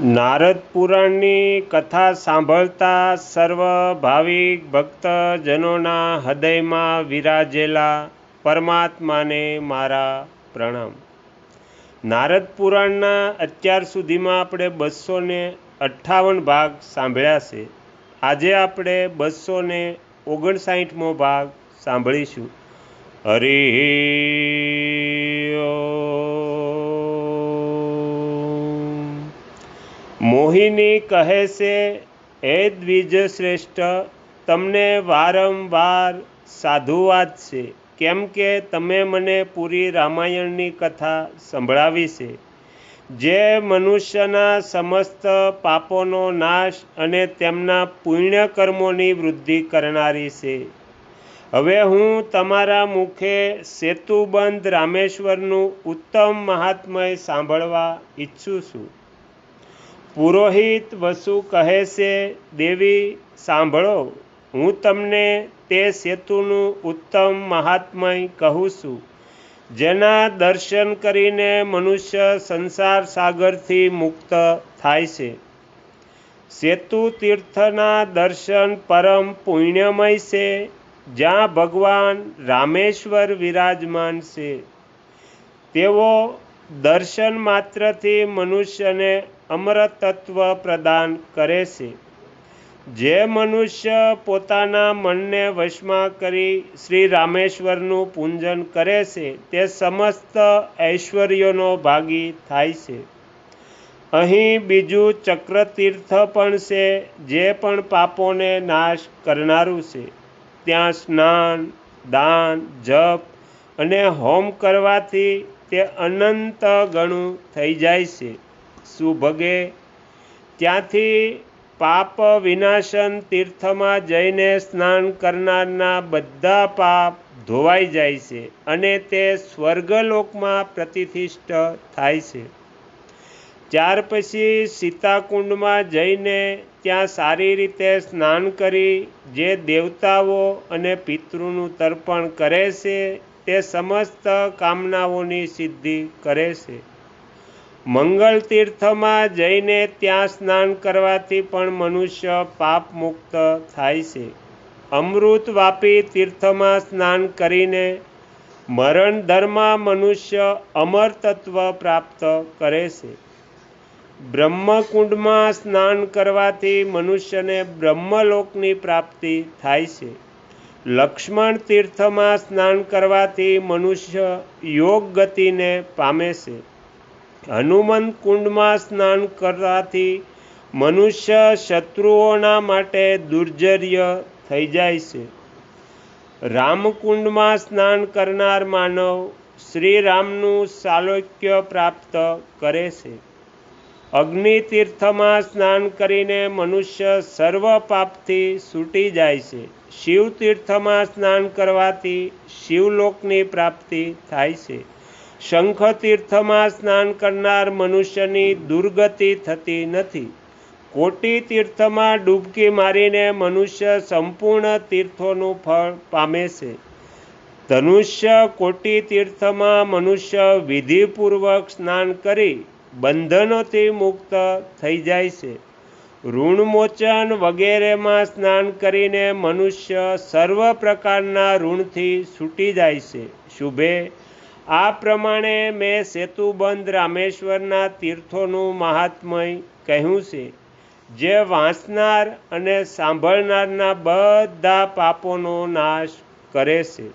નારદ પુરાણની કથા સાંભળતા સર્વ ભાવિક ભક્તજનોના હૃદયમાં વિરાજેલા પરમાત્માને મારા પ્રણામ. નારદ પુરાણના અત્યાર સુધીમાં આપણે બસો ને અઠ્ઠાવન ભાગ સાંભળ્યા છે. આજે આપણે બસો ને ઓગણસાઠમો ભાગ સાંભળીશું. હરિ મોહિની કહે છે હે દ્વિજ શ્રેષ્ઠ, તમને વારંવાર સાધુવાદ છે. કેમ કે તમે મને પૂરી રામાયણની કથા સંભળાવી છે. જે મનુષ્યના સમસ્ત પાપોનો નાશ અને તેમના પુણ્ય કર્મોની વૃદ્ધિ કરનારી છે. હવે હું તમારા મુખે સેતુબંધ રામેશ્વરનું ઉત્તમ મહાત્મય સાંભળવા ઈચ્છું છું. પુરોહિત વસુ કહે છે, દેવી, સાંભળો, હું તમને તે સેતુનું ઉત્તમ મહાત્મય કહું છું, જેના દર્શન કરીને મનુષ્ય સંસાર સાગરથી મુક્ત થાય છે. સેતુ તીર્થના દર્શન પરમ પુણ્યમય છે, જ્યાં ભગવાન રામેશ્વર વિરાજમાન છે. તેઓ દર્શન માત્રથી મનુષ્યને અમરતત્વ પ્રદાન કરે છે. જે મનુષ્ય પોતાના મનને વશમાં કરી શ્રી રામેશ્વરનું પૂજન કરે છે, તે સમસ્ત ઐશ્વર્યોનો ભાગી થાય છે. અહીં બીજું ચક્રતીર્થ પણ છે, જે પણ પાપોને નાશ કરનારું છે. ત્યાં સ્નાન, દાન, જપ અને હોમ કરવાથી તે અનંત ગણું થઈ જાય છે. સુભગે. ત્યાંથી પાપ વિનાશન તીર્થમાં જઈને સ્નાન કરનારના બધા પાપ ધોવાઈ જાય છે અને તે સ્વર્ગલોકમાં પ્રતિષ્ઠ થાય છે. ત્યાર પછી સીતાકુંડમાં જઈને ત્યાં સારી રીતે સ્નાન કરી, જે દેવતાઓ અને પિતૃનું તર્પણ કરે છે, તે સમસ્ત કામનાઓની સિદ્ધિ કરે છે. મંગલ તીર્થમાં જઈને ત્યાં સ્નાન કરવાથી પણ મનુષ્ય પાપ મુક્ત થાય છે. અમૃત વાપી તીર્થમાં સ્નાન કરીને મરણ ધર્મમાં મનુષ્ય અમર તત્વ પ્રાપ્ત કરે છે. બ્રહ્મકુંડમાં સ્નાન કરવાથી મનુષ્યને બ્રહ્મલોકની પ્રાપ્તિ થાય છે. લક્ષ્મણ તીર્થમાં સ્નાન કરવાથી મનુષ્ય યોગ ગતિને પામે છે. હનુમંત કુંડમાં સ્નાન કરવાથી મનુષ્ય શત્રુઓના માટે દુર્જર્ય થઈ જાય છે. રામકુંડમાં સ્નાન કરનાર માનવ શ્રી રામનું સાલોક્ય પ્રાપ્ત કરે છે. અગ્નિ તીર્થમાં સ્નાન કરીને મનુષ્ય સર્વ પાપથી છૂટી જાય છે. શિવ તીર્થમાં સ્નાન કરવાથી શિવલોકની પ્રાપ્તિ થાય છે. શંખ તીર્થમાં સ્નાન કરનાર મનુષ્યની દુર્ગતિ થતી નથી. કોટી તીર્થમાં ડૂબકી મારીને મનુષ્ય સંપૂર્ણ તીર્થોનું ફળ પામે છે. ધનુષ્ય કોટી તીર્થમાં મનુષ્ય વિધિપૂર્વક સ્નાન કરી બંધનોથી મુક્ત થઈ જાય છે. ઋણમોચન વગેરેમાં સ્નાન કરીને મનુષ્ય સર્વ પ્રકારના ઋણથી છૂટી જાય છે. શુભે આ પ્રમાણે મેં સેતુબંધ રામેશ્વરના તીર્થોનું મહાત્મય કહ્યું છે, જે વાંચનાર અને સાંભળનારના બધા પાપોનો નાશ કરે છે.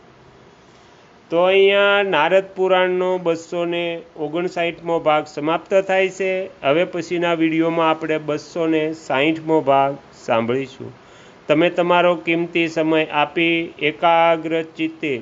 તો અહીંયા નારદ પુરાણનો બસો ને ઓગણસાઠમો ભાગ સમાપ્ત થાય છે. હવે પછીના વિડીયોમાં આપણે બસો ને સાહીઠમો ભાગ સાંભળીશું. તમે તમારો કિંમતી સમય આપી એકાગ્ર ચિત્તે